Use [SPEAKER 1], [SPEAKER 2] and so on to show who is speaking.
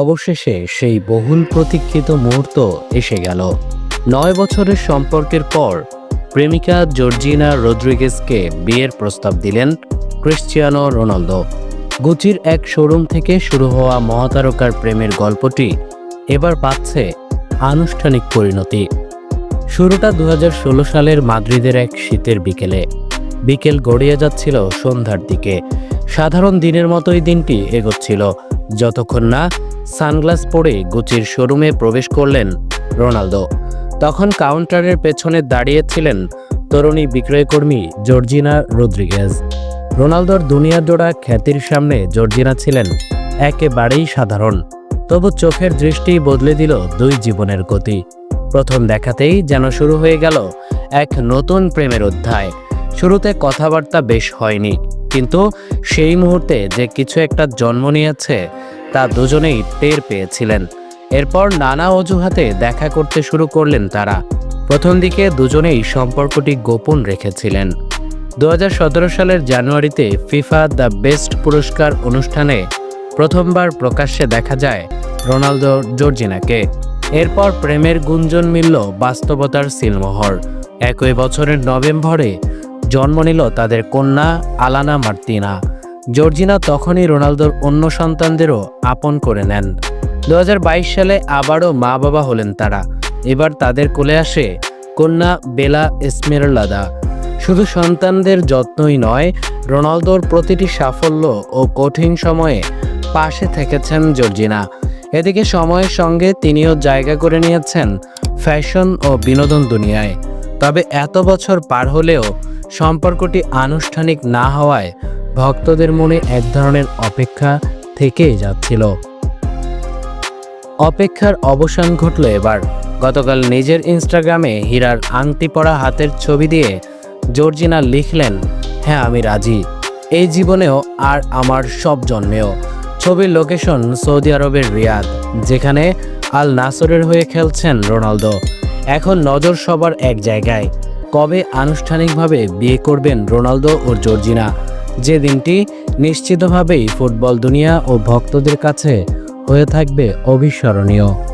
[SPEAKER 1] অবশেষে সেই বহুল প্রতীক্ষিত মুহূর্ত এসে গেল। নয় বছরের সম্পর্কের পর প্রেমিকা জর্জিনা রদ্রিগেজকে বিয়ের প্রস্তাব দিলেন ক্রিশ্চিয়ানো রোনালদো। গুচির এক শোরুম থেকে শুরু হওয়া মহাতারকার প্রেমের গল্পটি এবার পাচ্ছে আনুষ্ঠানিক পরিণতি। শুরুটা দু হাজার ষোলো সালের মাদ্রিদের এক শীতের বিকেলে। বিকেল গড়িয়ে যাচ্ছিল সন্ধ্যার দিকে। সাধারণ দিনের মতোই দিনটি এগোচ্ছিল। যতক্ষণ না সানগ্লাস পরে গুচির শোরুমে প্রবেশ করলেন রোনালদো। তখন কাউন্টারের পেছনে দাঁড়িয়েছিলেন তরুণী বিক্রয়কর্মী জর্জিনা রদ্রিগেজ। রোনালদোর দুনিয়া জোড়া খ্যাতির সামনে জর্জিনা ছিলেন একেবারেই সাধারণ। তবু চোখের দৃষ্টি বদলে দিল দুই জীবনের গতি। প্রথম দেখাতেই যেন শুরু হয়ে গেল এক নতুন প্রেমের অধ্যায়। শুরুতে কথাবার্তা বেশ হয়নি, কিন্তু সেই মুহূর্তে যে কিছু একটা জন্ম নিয়েছে তা দুজনেই টের পেয়েছিলেন। এরপর নানা অজুহাতে দেখা করতে শুরু করলেন তারা। প্রথম দিকে দুজনেই সম্পর্কটি গোপন রেখেছিলেন। দু হাজার সতেরো সালের জানুয়ারিতে ফিফা দ্য বেস্ট পুরস্কার অনুষ্ঠানে প্রথমবার প্রকাশ্যে দেখা যায় রোনালদো জর্জিনাকে। এরপর প্রেমের গুঞ্জন মিলল বাস্তবতার সিলমোহর। একই বছরের নভেম্বরে জন্ম নিল তাদের কন্যা আলানা মার্তিনা। জর্জিনা তখনই রোনালদোর অন্য সন্তানদেরও আপন করে নেন। দু হাজার বাইশ সালে আবারও মা বাবা হলেন তারা। এবার তাদের কোলে আসে কন্যা বেলা এসমেরলাদা। শুধু সন্তানদের যত্নই নয়, রোনালদোর প্রতিটি সাফল্য ও কঠিন সময়ে পাশে থেকেছেন জর্জিনা। এদিকে সময়ের সঙ্গে তিনিও জায়গা করে নিয়েছেন ফ্যাশন ও বিনোদন দুনিয়ায়। তবে এত বছর পার হলেও সম্পর্কটি আনুষ্ঠানিক না হওয়ায় ভক্তদের মনে এক ধরনের অপেক্ষা থেকেই যাচ্ছিল। অপেক্ষার অবসান ঘটল এবার। গতকাল নিজের ইনস্টাগ্রামে হীরার আংটি পরা হাতের ছবি দিয়ে জর্জিনা লিখলেন হ্যাঁ আমি রাজি। এই জীবনেও আর আমার সব জন্মেও। ছবির লোকেশন সৌদি আরবের রিয়াদ, যেখানে আল নাসরের হয়ে খেলছেন রোনালদো। এখন নজর সবার এক জায়গায়। কবে আনুষ্ঠানিকভাবে বিয়ে করবেন রোনালদো ও জর্জিনা? যে দিনটি নিশ্চিতভাবেই ফুটবল দুনিয়া ও ভক্তদের কাছে হয়ে থাকবে অবিস্মরণীয়।